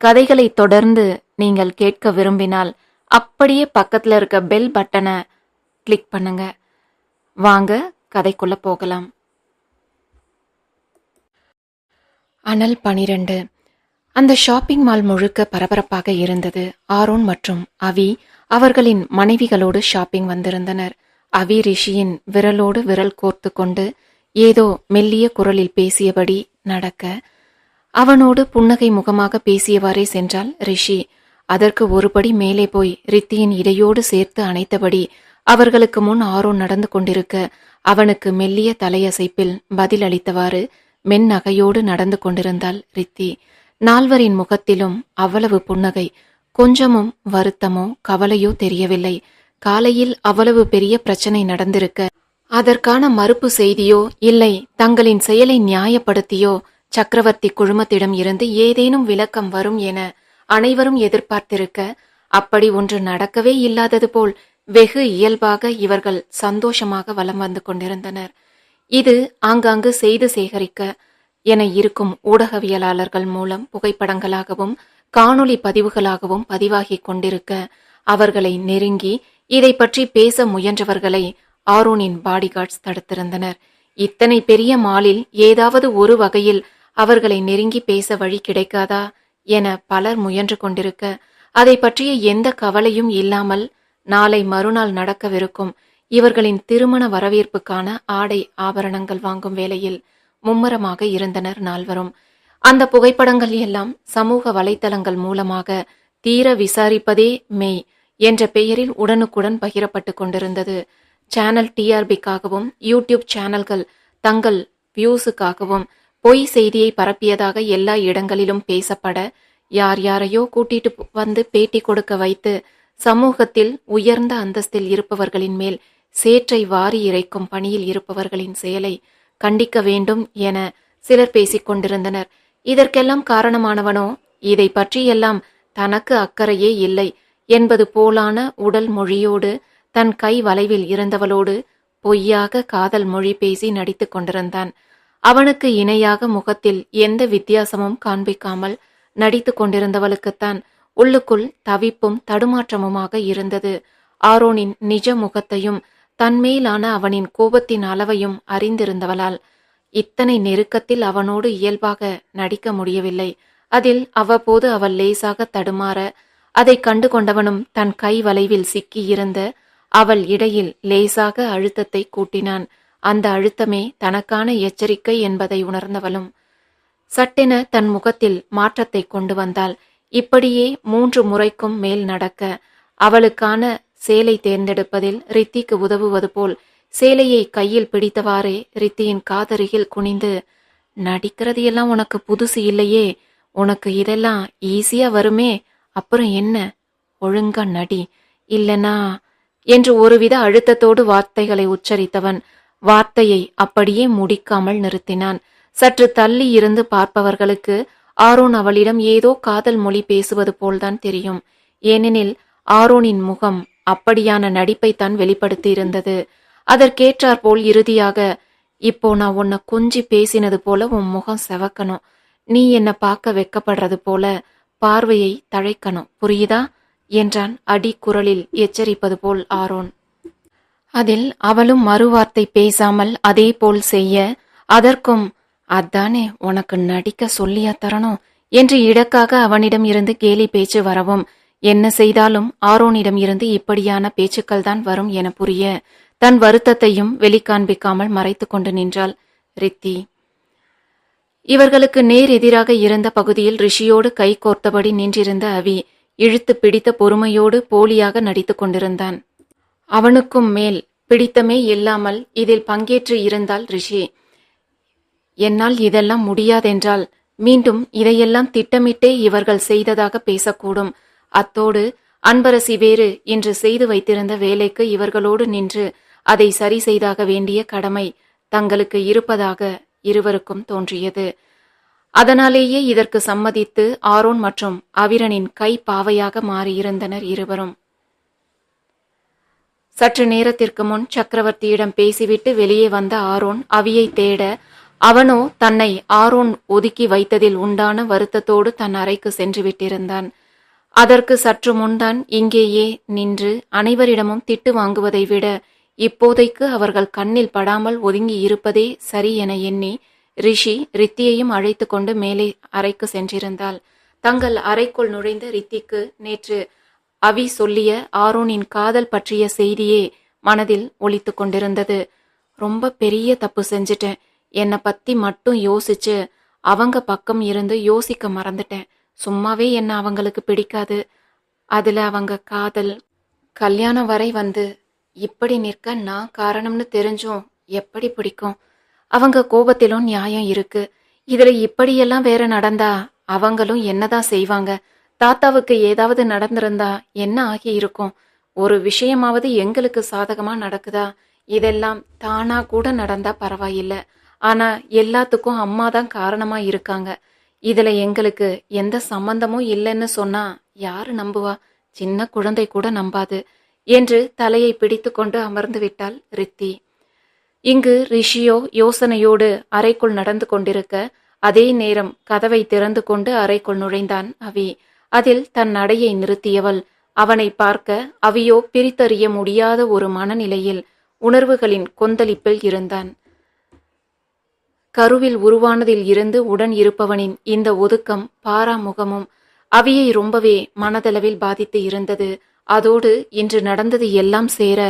கதைகளை தொடர்ந்து நீங்கள் கேட்க விரும்பினால் அப்படியே பக்கத்தில் இருக்க பெல் பட்டனை கிளிக் பண்ணுங்க. வாங்க கதைக்குள்ள போகலாம். அனல் பனிரெண்டு. அந்த ஷாப்பிங் மால் முழுக்க பரபரப்பாக இருந்தது. ஆரோன் மற்றும் அவி அவர்களின் மனைவிகளோடு ஷாப்பிங் வந்திருந்தனர். அவி ரிஷியின் விரலோடு விரல் கோர்த்து கொண்டு ஏதோ மெல்லிய குரலில் பேசியபடி நடக்க அவனோடு புன்னகை முகமாக பேசியவாறே சென்றாள் ரிஷி. அதற்கு ஒருபடி மேலே போய் ரித்தியின் இடையோடு சேர்த்து அணைத்தபடி அவர்களுக்கு முன் ஆரோ நடந்து கொண்டிருக்க அவனுக்கு மெல்லிய தலையசைப்பில் பதில் அளித்தவாறு மென் நகையோடு நடந்து கொண்டிருந்தாள் ரித்தி. நால்வரின் முகத்திலும் அவ்வளவு புன்னகை கொஞ்சமும் வருத்தமோ கவலையோ தெரியவில்லை. காலையில் அவ்வளவு பெரிய பிரச்சனை நடந்திருக்க அதற்கான மறுப்பு செய்தியோ இல்லை தங்களின் செயலை நியாயப்படுத்தியோ சக்கரவர்த்தி குழுமத்திடம் இருந்து ஏதேனும் விளக்கம் வரும் என அனைவரும் எதிர்பார்த்திருக்க அப்படி ஒன்று நடக்கவே இல்லாதது போல் வெகு இயல்பாக இவர்கள் சந்தோஷமாக வலம் வந்து கொண்டிருந்தனர். இது ஆங்காங்கு செய்து சேகரிக்க என இருக்கும் ஊடகவியலாளர்கள் மூலம் புகைப்படங்களாகவும் காணொளி பதிவுகளாகவும் பதிவாகிக் கொண்டிருக்க அவர்களை நெருங்கி இதை பற்றி பேச முயன்றவர்களை ஆரோனின் பாடிகார்ட்ஸ் தடுத்திருந்தனர். இத்தனை பெரிய மாலில் ஏதாவது ஒரு வகையில் அவர்களை நெருங்கி பேச வழி கிடைக்காதா என பலர் முயன்று கொண்டிருக்க அதை பற்றிய எந்த கவலையும் இல்லாமல் நாளை மறுநாள் நடக்கவிருக்கும் இவர்களின் திருமண வரவேற்புக்கான ஆடை ஆபரணங்கள் வாங்கும் வேளையில் மும்மரமாக இருந்தனர் நால்வரும். அந்த புகைப்படங்கள் எல்லாம் சமூக வலைத்தளங்கள் மூலமாக தீர விசாரிப்பதே மெய் என்ற பெயரில் உடனுக்குடன் பகிரப்பட்டு கொண்டிருந்தது. சேனல் டிஆர்பிக்காகவும் யூடியூப் சேனல்கள் தங்கள் வியூஸுக்காகவும் பொய் செய்தியை பரப்பியதாக எல்லா இடங்களிலும் பேசப்பட யார் யாரையோ கூட்டிட்டு வந்து பேட்டி கொடுக்க வைத்து சமூகத்தில் உயர்ந்த அந்தஸ்தில் இருப்பவர்களின் மேல் சேற்றை வாரி இறைக்கும் பணியில் இருப்பவர்களின் செயலை கண்டிக்க வேண்டும் என சிலர் பேசிக் கொண்டிருந்தனர். இதற்கெல்லாம் காரணமானவனோ இதை பற்றியெல்லாம் தனக்கு அக்கறையே இல்லை என்பது போலான உடல் மொழியோடு தன் கை வளைவில் இருந்தவளோடு பொய்யாக காதல் மொழி பேசி நடித்து கொண்டிருந்தான். அவனுக்கு இணையாக முகத்தில் எந்த வித்தியாசமும் காண்பிக்காமல் நடித்து கொண்டிருந்தவளுக்குத்தான் உள்ளுக்குள் தவிப்பும் தடுமாற்றமுமாக இருந்தது. ஆரோனின் நிஜ முகத்தையும் தன்மேலான அவனின் கோபத்தின் அளவையும் அறிந்திருந்தவளால் இத்தனை நெருக்கத்தில் அவனோடு இயல்பாக நடிக்க முடியவில்லை. அதில் அவ்வப்போது அவள் லேசாக தடுமாற அதை கண்டு கொண்டவனும் தன் கை வளைவில் சிக்கியிருந்த அவள் இடையில் லேசாக அழுத்தத்தை கூட்டினான். அந்த அழுத்தமே தனக்கான எச்சரிக்கை என்பதை உணர்ந்தவளும். சட்டென தன் முகத்தில் மாற்றத்தை கொண்டு வந்தாள். இப்படியே மூன்று முறைக்கும் மேல் நடக்க அவளுக்கான சேலை தேர்ந்தெடுப்பதில் ரித்திக்கு உதவுவது போல் சேலையை கையில் பிடித்தவாறே ரித்தியின் காதருகில் குனிந்து நடிக்கிறது எல்லாம் உனக்கு புதுசு இல்லையே. உனக்கு இதெல்லாம் ஈஸியா வருமே. அப்புறம் என்ன? ஒழுங்கா நடி. இல்லனா? என்று ஒருவித அழுத்தத்தோடு வார்த்தைகளை உச்சரித்தவன் வார்த்தையை அப்படியே முடிக்காமல் நிறுத்தினான். சற்று தள்ளி இருந்து பார்ப்பவர்களுக்கு ஆரோன் அவளிடம் ஏதோ காதல் மொழி பேசுவது போல்தான் தெரியும். ஏனெனில் ஆரோனின் முகம் அப்படியான நடிப்பை தான் வெளிப்படுத்தி இருந்தது அதற்கேற்றாற்போல் இறுதியாக இப்போ நான் உன்னை கொஞ்சி பேசினது போல உன் முகம் செவக்கணும். நீ என்ன பார்க்க வெக்கப்படுறது போல பார்வையை தழைக்கணும். புரியுதா? என்றான் அடி குரலில் எச்சரிப்பது போல் ஆரோன். அதில் அவளும் மறுவார்த்தை பேசாமல் அதே போல் செய்ய அதற்கும் அதானே உனக்கு நடிக்க சொல்லியா தரணும்? என்று இடக்காக அவனிடம் இருந்து கேலி பேச்சு வரவும் என்ன செய்தாலும் ஆரோனிடம் இருந்து இப்படியான பேச்சுக்கள் தான் வரும் என புரிய தன் வருத்தத்தையும் வெளிக்காண்பிக்காமல் மறைத்து கொண்டு நின்றாள் ரித்தி. இவர்களுக்கு நேர் எதிராக இருந்த பகுதியில் ரிஷியோடு கை கோர்த்தபடி நின்றிருந்த அவி இழுத்து பிடித்த பொறுமையோடு போலியாக நடித்துக் கொண்டிருந்தான். அவனுக்கும் மேல் பிடித்தமே இல்லாமல் இதில் பங்கேற்று இருந்தால் ரிஷி. என்னால் இதெல்லாம் முடியாதென்றால் மீண்டும் இதையெல்லாம் திட்டமிட்டே இவர்கள் செய்ததாக பேசக்கூடும். அத்தோடு அன்பரசி வேறு இன்று செய்து வைத்திருந்த வேலைக்கு இவர்களோடு நின்று அதை சரி செய்தாக வேண்டிய கடமை தங்களுக்கு இருப்பதாக இருவருக்கும் தோன்றியது. அதனாலேயே இதற்கு சம்மதித்து ஆரோன் மற்றும் அவிரனின் கை பாவையாக மாறியிருந்தனர் இருவரும். சற்று நேரத்திற்கு முன் சக்கரவர்த்தியிடம் பேசிவிட்டு வெளியே வந்த ஆரோன் அவியை தேட அவனோ தன்னை ஆரோன் ஒதுக்கி வைத்ததில் உண்டான வருத்தத்தோடு தன் அறைக்கு சென்று விட்டிருந்தான். அதற்கு சற்று முன்தான் இங்கேயே நின்று அனைவரிடமும் திட்டு வாங்குவதை விட இப்போதைக்கு அவர்கள் கண்ணில் படாமல் ஒதுங்கி இருப்பதே சரி என எண்ணி ரிஷி ரித்தியையும் அழைத்து கொண்டு மேலே அறைக்கு சென்றிருந்தாள். தங்கள் அறைக்குள் நுழைந்த ரித்திக்கு நேற்று அவி சொல்லிய ஆரோனின் காதல் பற்றிய செய்தியே மனதில் ஒழித்து கொண்டிருந்தது. ரொம்ப பெரிய தப்பு செஞ்சுட்டேன். என்னை பத்தி மட்டும் யோசிச்சு அவங்க பக்கம் இருந்து யோசிக்க மறந்துட்டேன். சும்மாவே என்ன அவங்களுக்கு பிடிக்காது. அதுல அவங்க காதல் கல்யாணம் வரை வந்து இப்படி நிற்க நான் காரணம்னு தெரிஞ்சும் எப்படி பிடிக்கும்? அவங்க கோபத்திலும் நியாயம் இருக்கு. இதுல இப்படியெல்லாம் வேற நடந்தா அவங்களும் என்னதான் செய்வாங்க? தாத்தாவுக்கு ஏதாவது நடந்திருந்தா என்ன ஆகி இருக்கும் ஒரு விஷயமாவது எங்களுக்கு சாதகமா நடக்குதா? இதெல்லாம் தானா கூட நடந்தா பரவாயில்ல. ஆனா எல்லாத்துக்கும் அம்மா தான் காரணமா இருக்காங்க. இதுல எங்களுக்கு எந்த சம்பந்தமும் இல்லைன்னு சொன்னா யாரு நம்புவா? சின்ன குழந்தை கூட நம்பாது. என்று தலையை பிடித்து கொண்டு அமர்ந்து விட்டாள் ரித்தி. இங்கு ரிஷியோ யோசனையோடு அறைக்குள் நடந்து கொண்டிருக்க அதே நேரம் கதவை திறந்து கொண்டு அறைக்குள் நுழைந்தான் அவி. அதில் தன் நடையை நிறுத்தியவள். அவனை பார்க்க அவியோ பிரித்தறிய முடியாத ஒரு மனநிலையில் உணர்வுகளின் கொந்தளிப்பில் இருந்தான். கருவில் உருவானதில் இருந்து உடன் இருப்பவனின் இந்த ஒதுக்கம் பாராமுகமும் அவியை ரொம்பவே மனதளவில் பாதித்து இருந்தது. அதோடு இன்று நடந்தது எல்லாம் சேர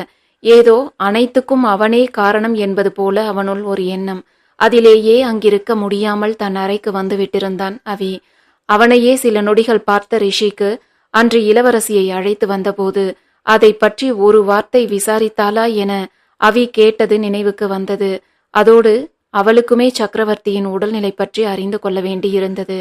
ஏதோ அனைத்துக்கும் அவனே காரணம் என்பது போல அவனுள் ஒரு எண்ணம். அதிலேயே அங்கிருக்க முடியாமல் தன் அறைக்கு வந்து விட்டிருந்தான் அவி. அவனையே சில நொடிகள் பார்த்த ரிஷிக்கு அன்று இளவரசியை அழைத்து வந்தபோது அதை பற்றி ஒரு வார்த்தை விசாரித்தாளா என அவி கேட்டது நினைவுக்கு வந்தது. அதோடு அவளுக்குமே சக்கரவர்த்தியின் உடல்நிலை பற்றி அறிந்து கொள்ள வேண்டியிருந்தது.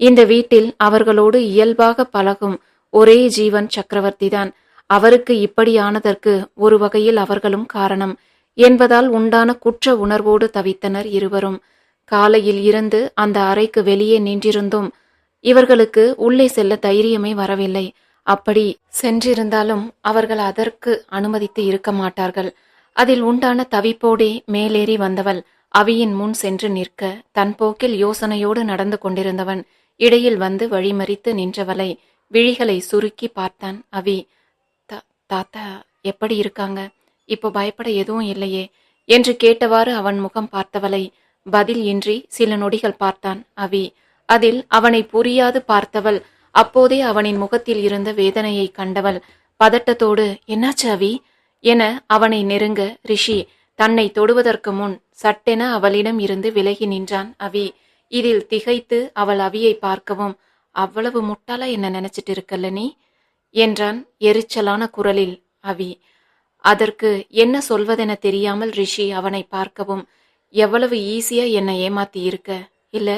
இந்த வீட்டில் அவர்களோடு இயல்பாக பழகும் ஒரே ஜீவன் சக்கரவர்த்திதான். அவருக்கு இப்படியானதற்கு ஒரு வகையில் அவர்களும் காரணம் என்பதால் உண்டான குற்ற உணர்வோடு தவித்தனர் இருவரும். காலையில் இருந்து அந்த அறைக்கு வெளியே நின்றிருந்தும் இவர்களுக்கு உள்ளே செல்ல தைரியமே வரவில்லை. அப்படி சென்றிருந்தாலும் அவர்கள் அதற்கு அனுமதித்து இருக்க மாட்டார்கள். அதில் உண்டான தவிப்போடே மேலேறி வந்தவள் அவியின் முன் சென்று நிற்க தன் போக்கில் யோசனையோடு நடந்து கொண்டிருந்தவன் இடையில் வந்து வழிமறித்து நின்றவளை விழிகளை சுருக்கி பார்த்தான் அவி. "தா- தாத்தா எப்படி இருக்காங்க? இப்போ பயப்பட எதுவும் இல்லையே என்று கேட்டவாறு அவன் முகம் பார்த்தவளை பதில் இன்றி சில நொடிகள் பார்த்தான் அவி. அதில் அவனை புரியாது பார்த்தவள். அப்போதே அவனின் முகத்தில் இருந்த வேதனையை கண்டவள். பதட்டத்தோடு என்னாச்சு அவி என அவனை நெருங்க ரிஷி தன்னை தொடுவதற்கு முன் சட்டென அவளிடம் இருந்து விலகி நின்றான் அவி இதில் திகைத்து அவள் அவியை பார்க்கவும் அவ்வளவு முட்டாளா என்ன நினைச்சிட்டு இருக்கல்ல நீ? என்றான் எரிச்சலான குரலில் அவி அதற்கு என்ன சொல்வதென தெரியாமல் ரிஷி அவனை பார்க்கவும் எவ்வளவு ஈஸியா என்னை ஏமாத்தி இருக்க இல்ல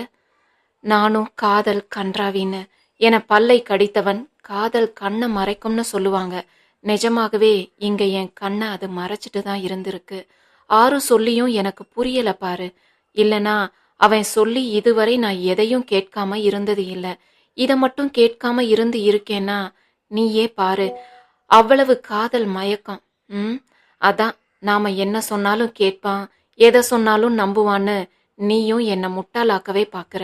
நானும் காதல் கன்றாவின்னு. என பல்லை கடித்தவன் காதல் கண்ணை மறைக்கும்னு சொல்லுவாங்க. நிஜமாகவே இங்க என் கண்ணை அது மறைச்சிட்டு தான் இருந்திருக்கு. ஆறு சொல்லியும் எனக்கு புரியல பாரு. இல்லனா அவன் சொல்லி இதுவரை நான் எதையும் கேட்காம இருந்தது இல்ல. இதை மட்டும் கேட்காம இருந்து இருக்கேன்னா நீயே பாரு. அவ்வளவு காதல் மயக்கம். ம்? அதான் நாம என்ன சொன்னாலும் கேட்பான் எதை சொன்னாலும் நம்புவான்னு நீயும் என்னை முட்டாளாக்கவே பார்க்குற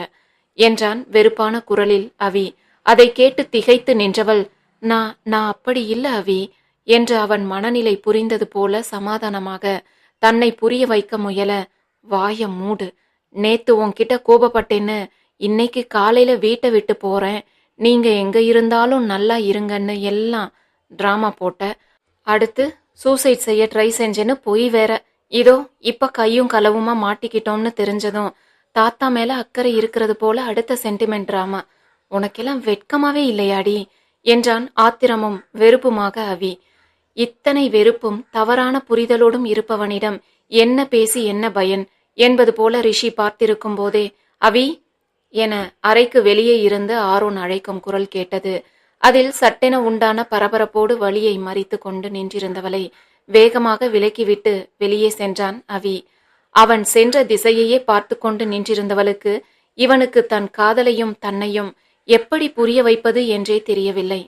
என்றான் வெறுப்பான குரலில் அவி அதை கேட்டு திகைத்து நின்றவள் நான் நான் அப்படி இல்ல அவி என்று அவன் மனநிலை புரிந்தது போல சமாதானமாக தன்னை புரிய வைக்க முயல வாய மூடு நேத்து உன்கிட்ட கோபப்பட்டேன்னு இன்னைக்கு காலையில வீட்டை விட்டு போறேன் நீங்க எங்க இருந்தாலும் நல்லா இருங்கன்னு எல்லாம் டிராமா போட்ட அடுத்து சூசைட் செய்ய ட்ரை செஞ்சேன்னு பொய் வேற இதோ இப்ப கையும் களவுமா மாட்டிக்கிட்டோம்னு தெரிஞ்சதும் தாத்தா மேல அக்கறை இருக்கிறது போல அடுத்த சென்டிமெண்ட் டிராமா உனக்கெல்லாம் வெட்கமாவே இல்லையாடி? என்றான் ஆத்திரமும் வெறுப்புமாக அவி. இத்தனை வெறுப்பும் தவறான புரிதலோடும் இருப்பவனிடம் என்ன பேசி என்ன பயன் என்பது போல ரிஷி பார்த்திருக்கும் போதே அவி என அறைக்கு வெளியே இருந்து ஆரோன் அழைக்கும் குரல் கேட்டது. அதில் சட்டென உண்டான பரபரப்போடு வழியை மறித்து கொண்டு நின்றிருந்தவளை வேகமாக விலக்கிவிட்டு வெளியே சென்றான் அவி. அவன் சென்ற திசையையே பார்த்து கொண்டு நின்றிருந்தவளுக்கு இவனுக்கு தன் காதலையும் தன்னையும் எப்படி புரிய வைப்பது என்றே தெரியவில்லை.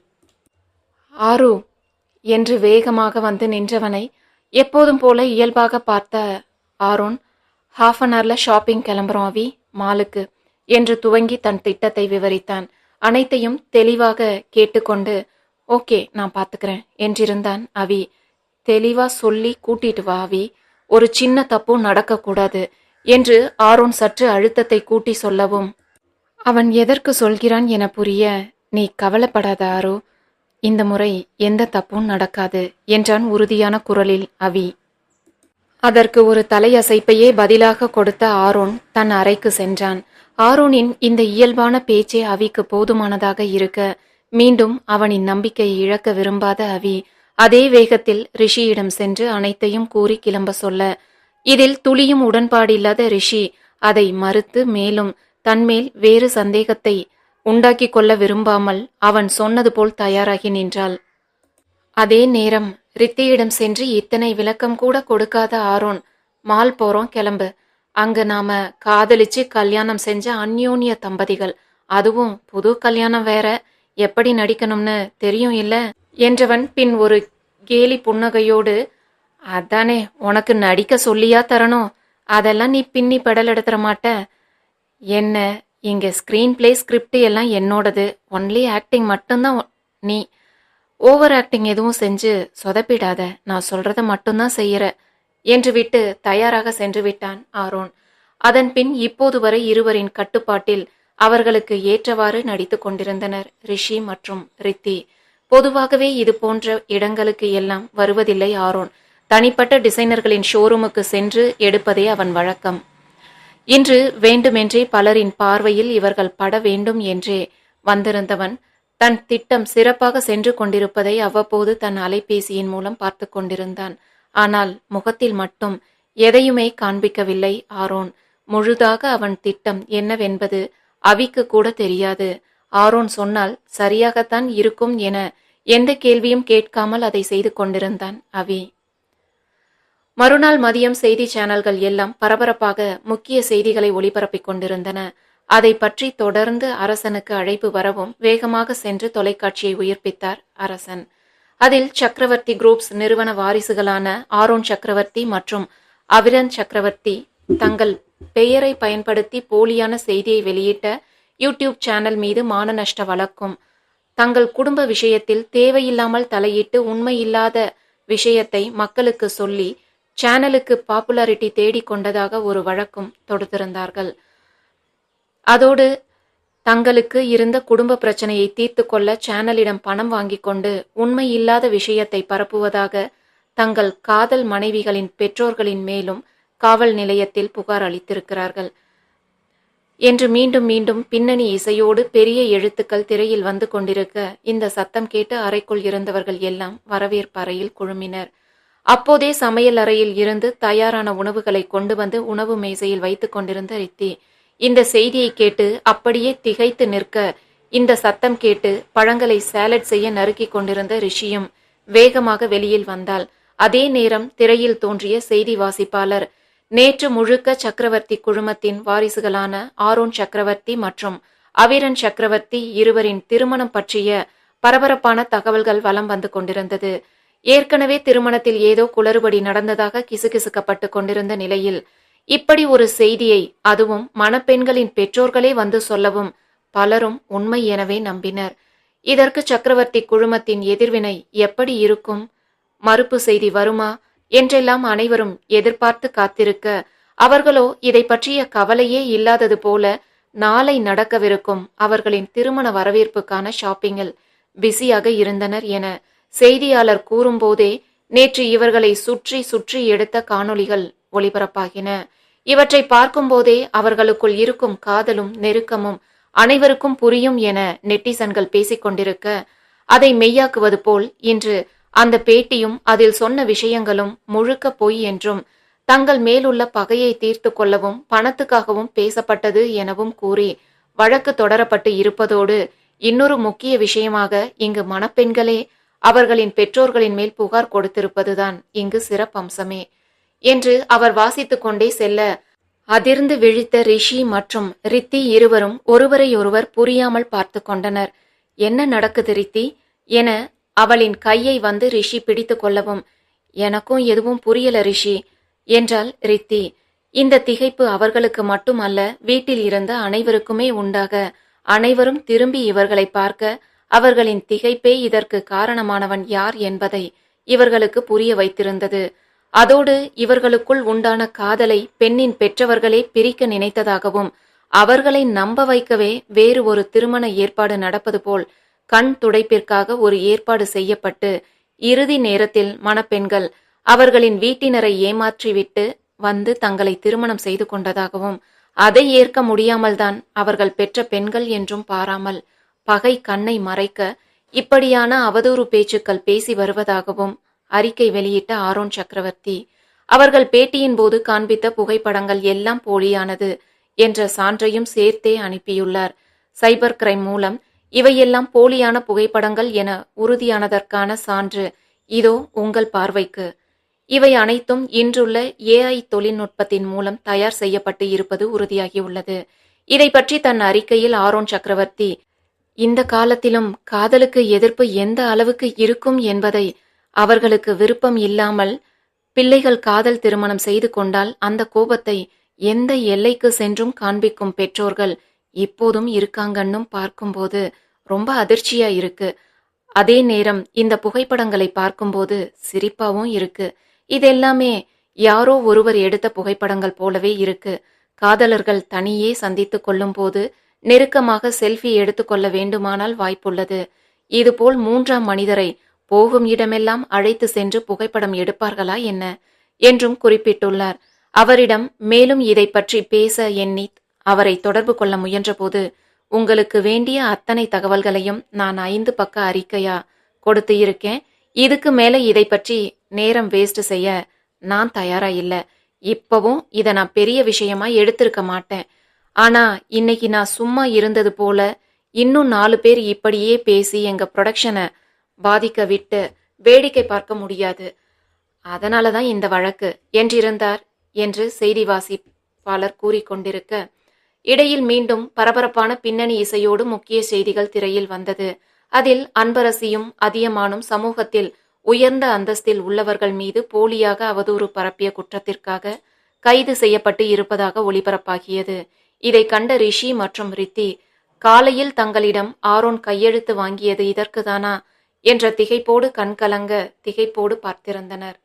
ஆரு என்று வேகமாக வந்து நின்றவனை எப்போதும் போல இயல்பாக பார்த்த ஆரோன் ஹாஃப் அன் ஹவர்ல ஷாப்பிங் கிளம்புறோம் அவி மாலுக்கு என்று துவங்கி தன் திட்டத்தை விவரித்தான். அனைத்தையும் தெளிவாக கேட்டுக்கொண்டு ஓகே நான் பார்த்துக்கிறேன் என்றிருந்தான் அவி தெளிவாக சொல்லி கூட்டிட்டு வா அவி ஒரு சின்ன தப்பும் நடக்கக்கூடாது என்று ஆரோன் சற்று அழுத்தத்தை கூட்டி சொல்லவும் அவன் எதற்கு சொல்கிறான் என புரிய நீ கவலைப்படாத ஆரோ. இந்த முறை எந்த தப்பும் நடக்காது என்றான் உறுதியான குரலில் அவி. அதற்கு ஒரு தலையசைப்பையே பதிலாக கொடுத்த ஆரோன் தன் அறைக்கு சென்றான். ஆரோனின் இந்த இயல்பான பேச்சே அவிக்கு போதுமானதாக இருக்க மீண்டும் அவனின் நம்பிக்கையை இழக்க விரும்பாத அவி அதே வேகத்தில் ரிஷியிடம் சென்று அனைத்தையும் கூறி கிளம்ப சொல்ல இதில் துளியும் உடன்பாடில்லாத ரிஷி அதை மறுத்து மேலும் தன்மேல் வேறு சந்தேகத்தை உண்டாக்கிக் கொள்ள விரும்பாமல் அவன் சொன்னது போல் தயாராகி நின்றாள். அதே நேரம் ரித்தியிடம் சென்று இத்தனை விளக்கம் கூட கொடுக்காத ஆரோன் மால் போறோம் கிளம்பு. அங்க நாம காதலிச்சு கல்யாணம் செஞ்ச அந்யோன்ய தம்பதிகள். அதுவும் புது கல்யாணம் வேற. எப்படி நடிக்கணும்னு தெரியும் இல்லை? என்றவன் பின் ஒரு கேலி புன்னகையோடு அதானே உனக்கு நடிக்க சொல்லியா தரணும்? அதெல்லாம் நீ பின்னி பெடல் எடுத்துற மாட்ட. என்ன இங்க ஸ்கிரீன் பிளே ஸ்கிரிப்ட் எல்லாம் என்னோடது. ஒன்லி ஆக்டிங் மட்டும்தான் நீ. ஓவர் ஆக்டிங் எதுவும் செஞ்சு சொதப்பிடாத. நான் சொல்றத மட்டும்தான் செய்யற. என்று விட்டு தயாராக சென்று விட்டான் ஆரோன். அதன் பின் இப்போது வரை இருவரின் கட்டுப்பாட்டில் அவர்களுக்கு ஏற்றவாறு நடித்து கொண்டிருந்தனர் ரிஷி மற்றும் ரித்தி. பொதுவாகவே இது போன்ற இடங்களுக்கு எல்லாம் வருவதில்லை ஆரோன். தனிப்பட்ட டிசைனர்களின் ஷோரூமுக்கு சென்று எடுப்பதே அவன் வழக்கம். இன்று வேண்டுமென்றே பலரின் பார்வையில் இவர்கள் பட வேண்டும் என்றே வந்திருந்தவன் தன் திட்டம் சிறப்பாக சென்று கொண்டிருப்பதை அவ்வப்போது தன் அலைபேசியின் மூலம் பார்த்து கொண்டிருந்தான். ஆனால் முகத்தில் மட்டும் எதையுமே காண்பிக்கவில்லை ஆரோன். முழுதாக அவன் திட்டம் என்னவென்பது அவிக்கு கூட தெரியாது. ஆரோன் சொன்னால் சரியாகத்தான் இருக்கும் என எந்த கேள்வியும் கேட்காமல் அதை செய்து கொண்டிருந்தான் அவி. மறுநாள் மதியம் செய்தி சேனல்கள் எல்லாம் பரபரப்பாக முக்கிய செய்திகளை ஒளிபரப்பிக் கொண்டிருந்தன. அதை பற்றி தொடர்ந்து அரசனுக்கு அழைப்பு வரவும் வேகமாக சென்று தொலைக்காட்சியை உயிர்ப்பித்தார் அரசன். அதில் சக்கரவர்த்தி குரூப்ஸ் நிறுவன வாரிசுகளான ஆரோன் சக்கரவர்த்தி மற்றும் அவிரன் சக்கரவர்த்தி தங்கள் பெயரை பயன்படுத்தி போலியான செய்தியை வெளியிட்ட யூடியூப் சேனல் மீது மான நஷ்ட வழக்கும். தங்கள் குடும்ப விஷயத்தில் தேவையில்லாமல் தலையிட்டு உண்மையில்லாத விஷயத்தை மக்களுக்கு சொல்லி சேனலுக்கு பாப்புலாரிட்டி தேடிக் கொண்டதாக ஒரு வழக்கும் தொடுத்திருந்தார்கள். அதோடு தங்களுக்கு இருந்த குடும்ப பிரச்சனையை தீர்த்து கொள்ள சேனலிடம் பணம் வாங்கிக் கொண்டு உண்மை இல்லாத விஷயத்தை பரப்புவதாக தங்கள் காதல் மனைவிகளின் பெற்றோர்களின் மேலும் காவல் நிலையத்தில் புகார் அளித்திருக்கிறார்கள். என்று மீண்டும் மீண்டும் பின்னணி இசையோடு பெரிய எழுத்துக்கள் திரையில் வந்து கொண்டிருக்க இந்த சத்தம் கேட்டு அறைக்குள் இருந்தவர்கள் எல்லாம் வரவேற்பறையில் குழுமினர். அப்போதே சமையல் அறையில் இருந்து தயாரான உணவுகளை கொண்டு வந்து உணவு மேசையில் வைத்துக் கொண்டிருந்த ரித்தி இந்த செய்தியை கேட்டு அப்படியே திகைத்து நிற்க இந்த சத்தம் கேட்டு பழங்களை சாலட் செய்ய நறுக்கிக் கொண்டிருந்த ரிஷியும் வேகமாக வெளியில் வந்தாள். அதே நேரம் திரையில் தோன்றிய செய்தி வாசிப்பாளர் நேற்று முழுக்க சக்கரவர்த்தி குழுமத்தின் வாரிசுகளான ஆரோன் சக்கரவர்த்தி மற்றும் அவிரன் சக்கரவர்த்தி இருவரின் திருமணம் பற்றிய பரபரப்பான தகவல்கள் வலம் வந்து கொண்டிருந்தது. ஏற்கனவே திருமணத்தில் ஏதோ குளறுபடி நடந்ததாக கிசுகிசுக்கப்பட்டு கொண்டிருந்த நிலையில் இப்படி ஒரு செய்தியை அதுவும் மணப்பெண்களின் பெற்றோர்களே வந்து சொல்லவும் பலரும் உண்மை எனவே நம்பினர். இதற்கு சக்கரவர்த்தி குழுமத்தின் எதிர்வினை எப்படி இருக்கும்? மறுப்பு செய்தி வருமா? என்றெல்லாம் அனைவரும் எதிர்பார்த்து காத்திருக்க அவர்களோ இதை பற்றிய கவலையே இல்லாதது போல நாளை நடக்கவிருக்கும் அவர்களின் திருமண வரவேற்புக்கான ஷாப்பிங்கில் பிஸியாக இருந்தனர் என செய்தியாளர் கூறும்போதே நேற்று இவர்களை சுற்றி சுற்றி எடுத்த காணொளிகள் ஒளிபரப்பாகின. இவற்றை பார்க்கும்போதே அவர்களுக்குள் இருக்கும் காதலும் நெருக்கமும் அனைவருக்கும் புரியும் என நெட்டிசன்கள் பேசிக்கொண்டிருக்க அதை மெய்யாக்குவது போல் இன்று அந்த பேட்டியும் அதில் சொன்ன விஷயங்களும் முழுக்க பொய் என்றும் தங்கள் மேலுள்ள பகையை தீர்த்து கொள்ளவும் பணத்துக்காகவும் பேசப்பட்டது எனவும் கூறி வழக்கு தொடரப்பட்டு இருப்பதோடு இன்னொரு முக்கிய விஷயமாக இங்கு மணப்பெண்களே அவர்களின் பெற்றோர்களின் மேல் புகார் கொடுத்திருப்பதுதான் இங்கு சிறப்பம்சமே என்று அவர் வாசித்து கொண்டே செல்ல அதிர்ந்து விழித்த ரிஷி மற்றும் ரித்தி இருவரும் ஒருவரையொருவர் புரியாமல் பார்த்து கொண்டனர். என்ன நடக்குது ரித்தி? என அவளின் கையை வந்து ரிஷி பிடித்து கொள்ளவும் எனக்கும் எதுவும் புரியல ரிஷி என்றாள் ரித்தி. இந்த திகைப்பு அவர்களுக்கு மட்டுமல்ல வீட்டில் இருந்த அனைவருக்குமே உண்டாக. அனைவரும் திரும்பி இவர்களை பார்க்க அவர்களின் திகைப்பே இதற்கு காரணமானவன் யார் என்பதை இவர்களுக்கு புரிய வைத்திருந்தது. அதோடு இவர்களுக்குள் உண்டான காதலை பெண்ணின் பெற்றவர்களே பிரிக்க நினைத்ததாகவும் அவர்களை நம்ப வைக்கவே வேறு ஒரு திருமண ஏற்பாடு நடப்பது போல் கண் துடைப்பிற்காக ஒரு ஏற்பாடு செய்யப்பட்டு இறுதி நேரத்தில் மணப்பெண்கள் அவர்களின் வீட்டினரை ஏமாற்றிவிட்டு வந்து தங்களை திருமணம் செய்து கொண்டதாகவும் அதை ஏற்க முடியாமல்தான் அவர்கள் பெற்ற பெண்கள் என்றும் பாராமல் பகை கண்ணை மறைக்க இப்படியான அவதூறு பேச்சுக்கள் பேசி வருவதாகவும் அறிக்கை வெளியிட்ட ஆரோன் சக்கரவர்த்தி அவர்கள் பேட்டியின் போது காண்பித்த புகைப்படங்கள் எல்லாம் போலியானது என்ற சான்றையும் சேர்த்தே அனுப்பியுள்ளார். சைபர் கிரைம் மூலம் இவையெல்லாம் போலியான புகைப்படங்கள் என உறுதியானதற்கான சான்று இதோ உங்கள் பார்வைக்கு. இவை அனைத்தும் இன்றுள்ள ஏஐ தொழில்நுட்பத்தின் மூலம் தயார் செய்யப்பட்டு இருப்பது உறுதியாகியுள்ளது. இதை பற்றி தன் அறிக்கையில் ஆரோன் சக்கரவர்த்தி இந்த காலத்திலும் காதலுக்கு எதிர்ப்பு எந்த அளவுக்கு இருக்கும் என்பதை அவர்களுக்கு விருப்பம் இல்லாமல் பிள்ளைகள் காதல் திருமணம் செய்து கொண்டால் அந்த கோபத்தை எந்த எல்லைக்கு சென்றும் காண்பிக்கும் பெற்றோர்கள் இப்போதும் இருக்காங்கன்னும் பார்க்கும்போது ரொம்ப அதிர்ச்சியா இருக்கு. அதே நேரம் இந்த புகைப்படங்களை பார்க்கும்போது சிரிப்பாவும் இருக்கு. இதெல்லாமே யாரோ ஒருவர் எடுத்த புகைப்படங்கள் போலவே இருக்கு. காதலர்கள் தனியே சந்தித்து கொள்ளும் போது நெருக்கமாக செல்ஃபி எடுத்துக்கொள்ள வேண்டுமானால் வாய்ப்புள்ளது. இதுபோல் மூன்றாம் மனிதரை போகும் இடமெல்லாம் அழைத்து சென்று புகைப்படம் எடுப்பார்களா என்ன? என்றும் குறிப்பிட்டுள்ளார். அவரிடம் மேலும் இதை பற்றி பேச எண்ணி அவரை தொடர்பு கொள்ள முயன்றபோது உங்களுக்கு வேண்டிய அத்தனை தகவல்களையும் நான் ஐந்து பக்க அறிக்கையா கொடுத்து இருக்கேன் இதுக்கு மேலே இதை பற்றி நேரம் வேஸ்ட் செய்ய நான் தயாரா இல்லை. இப்பவும் இதை நான் பெரிய விஷயமா எடுத்திருக்க மாட்டேன். ஆனா இன்னைக்கு நான் சும்மா இருந்தது போல இன்னும் நாலு பேர் இப்படியே பேசி எங்க ப்ரொடக்ஷனை பாதிக்க விட்டு வேடிக்கை பார்க்க முடியாது. அதனால தான் இந்த வழக்கு. என்றிருந்தார் என்று செய்தி வாசிப்பாளர் கூறிக்கொண்டிருக்க இடையில் மீண்டும் பரபரப்பான பின்னணி இசையோடு முக்கிய செய்திகள் திரையில் வந்தது. அதில் அன்பரசியும் அதியமானும் சமூகத்தில் உயர்ந்த அந்தஸ்தில் உள்ளவர்கள் மீது போலியாக அவதூறு பரப்பிய குற்றத்திற்காக கைது செய்யப்பட்டு இருப்பதாக ஒளிபரப்பாகியது. இதை கண்ட ரிஷி மற்றும் ரித்தி காலையில் தங்களிடம் ஆரோன் கையெழுத்து வாங்கியது இதற்குதானா? என்ற திகைப்போடு கண்கலங்க திகைப்போடு பார்த்திருந்தனர்.